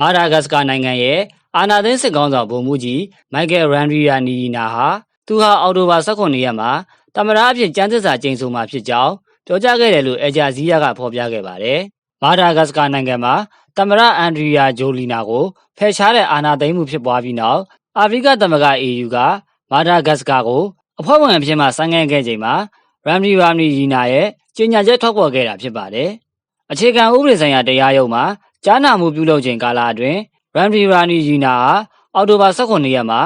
မာဒါဂတ်စကာနိုင်ငံရဲ့အာနာသိန်းစစ်ကောင်းဆောင်ဗိုလ်မှူးကြီးမိုက်ကယ်ရန်ရီယာနီနာဟာသူဟာအော်တိုဘာ18ရက်မှာတမရအဖြစ်ကျန်းသစ္စာကျိန်ဆိုမှာဖြစ်ကြောင်းပြောကြားခဲ့တယ်လို့အဂျာဇီးယာကဖော်ပြခဲ့ပါတယ်။မာဒါဂတ်စကာနိုင်ငံမှာတမရအန်ဒရီယာဂျိုလီနာကိုဖယ်ရှားတဲ့အာဏာသိမ်းမှုဖြစ်ပွားပြီးနောက်အာဖရိကသမဂ္ဂ AU ကမာဒါဂတ်စကာကိုအဖွဲ့ဝင်အဖြစ်မှဆန်းငန်းခဲ့ချိန်မှာရမ်နီရာမီရီနာရဲ့ကြေညာချက်ထုတ်ပေါ်ခဲ့တာဖြစ်ပါတယ်။အခြေခံဥပဒေဆိုင်ရာတရားရုံးမှာ ကြားနာမှုပြုလုပ်ချိန်ကာလအတွင်းရမ်နီရာနီရီနာဟာအောက်တိုဘာ18ရက်မှာ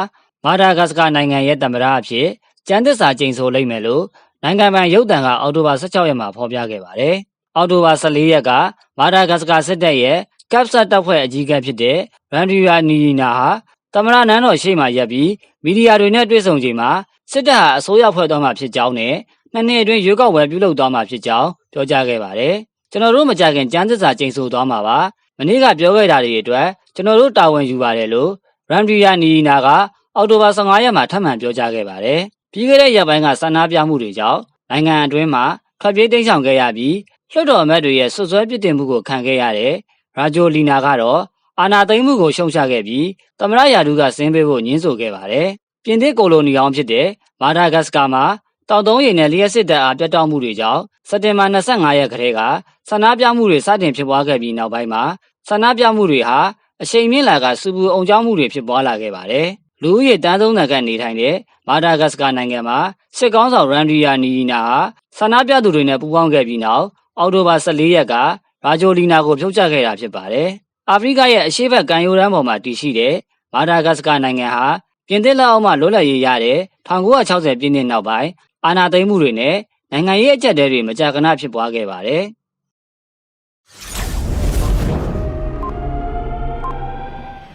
မာဒါဂတ်စကာနိုင်ငံရဲ့သမ္မတအဖြစ်ကျန်းသစ္စာကျိန်ဆိုလိုက်မယ်လို့နိုင်ငံပိုင်ရုပ်သံကအောက်တိုဘာ16ရက်မှာဖော်ပြခဲ့ပါတယ်။အောက်တိုဘာ14ရက်ကမာဒါဂတ်စကာစစ်တပ်ရဲ့ကပ်ဆတ်တပ်ဖွဲ့အကြီးအကဲဖြစ်တဲ့ရန်ဒီယာနီနာဟာသမရနန်းတော်ရှိမှရပ်ပြီးမီဒီယာတွေနဲ့တွေ့ဆုံချိန်မှာစစ်တပ်ဟာအစိုးရဖွဲ့တော်မှာဖြစ်ကြောင်းနဲ့နှစ်နှစ်အတွင်းရွေးကောက်ပွဲပြုလုပ်သွားမှာဖြစ်ကြောင်းပြောကြားခဲ့ပါတယ်။ကျွန်တော်တို့မကြခင်ကျန်းသစ္စာကျိန်ဆိုသွားမှာပါ။ မနေ့ကပြောခဲ့တာတွေအတွက်ကျွန်တော်တို့တာဝန်ယူပါတယ်လို့ရန်ဒီယာနီနာကအောက်တိုဘာ15ရက်မှာထပ်မံပြောကြားခဲ့ပါတယ်။ပြီးခဲ့တဲ့ရက်ပိုင်းကဆန္ဒပြမှုတွေကြောင့်နိုင်ငံအတွင်းမှာထွက်ပြေးတိမ်းရှောင်ခဲ့ရပြီးလွှတ်တော်အမတ်တွေရဲ့ဆွဆွဲပြစ်တင်မှုကိုခံခဲ့ရတဲ့ရာဂျိုလီနာကတော့အာနာသိမ့်မှုကိုရှုံချခဲ့ပြီးသမရယာဒူကဆင်းပေးဖို့ညှင်းဆိုခဲ့ပါတယ်။ပြင်သစ်ကိုလိုနီအောင်ဖြစ်တဲ့မာဒါဂတ်စကာမှာ တောင်တုံးရည်နဲ့လျှက်စစ်တပ်အားပြတ်တောက်မှုတွေကြောင့်စက်တင်ဘာ25ရက်ခရဲကဆန္ဒပြမှုတွေစတင်ဖြစ်ပွားခဲ့ပြီးနောက်ပိုင်းမှာဆန္ဒပြမှုတွေဟာအချိန်မြင့်လာကစူပူအောင်ကြောင်းမှုတွေဖြစ်ပွားလာခဲ့ပါတယ်။လူဦးရေတန်းသုံးတန်ကနေထိုင်တဲ့မာဒါဂတ်စကာနိုင်ငံမှာစစ်ကောင်းဆောင်ရန်ဒီယာနီနာဟာဆန္ဒပြသူတွေနဲ့ပူးပေါင်းခဲ့ပြီးနောက်အောက်တိုဘာ14ရက်ကရာဂျိုလီနာကိုဖြုတ်ချခဲ့တာဖြစ်ပါတယ်။အာဖရိကရဲ့အရှေ့ဘက်ကမ်းရိုးတန်းပေါ်မှာတည်ရှိတဲ့မာဒါဂတ်စကာနိုင်ငံဟာပြင်သစ်လက်အောက်မှာလွတ်လပ်ရေးရတဲ့1960ပြည့်နှစ်နောက်ပိုင်း အာဏာသိမ်းမှုတွေနဲ့နိုင်ငံရေးအကြက်တဲတွေမကြာခဏဖြစ်ပွားခဲ့ပါတယ်။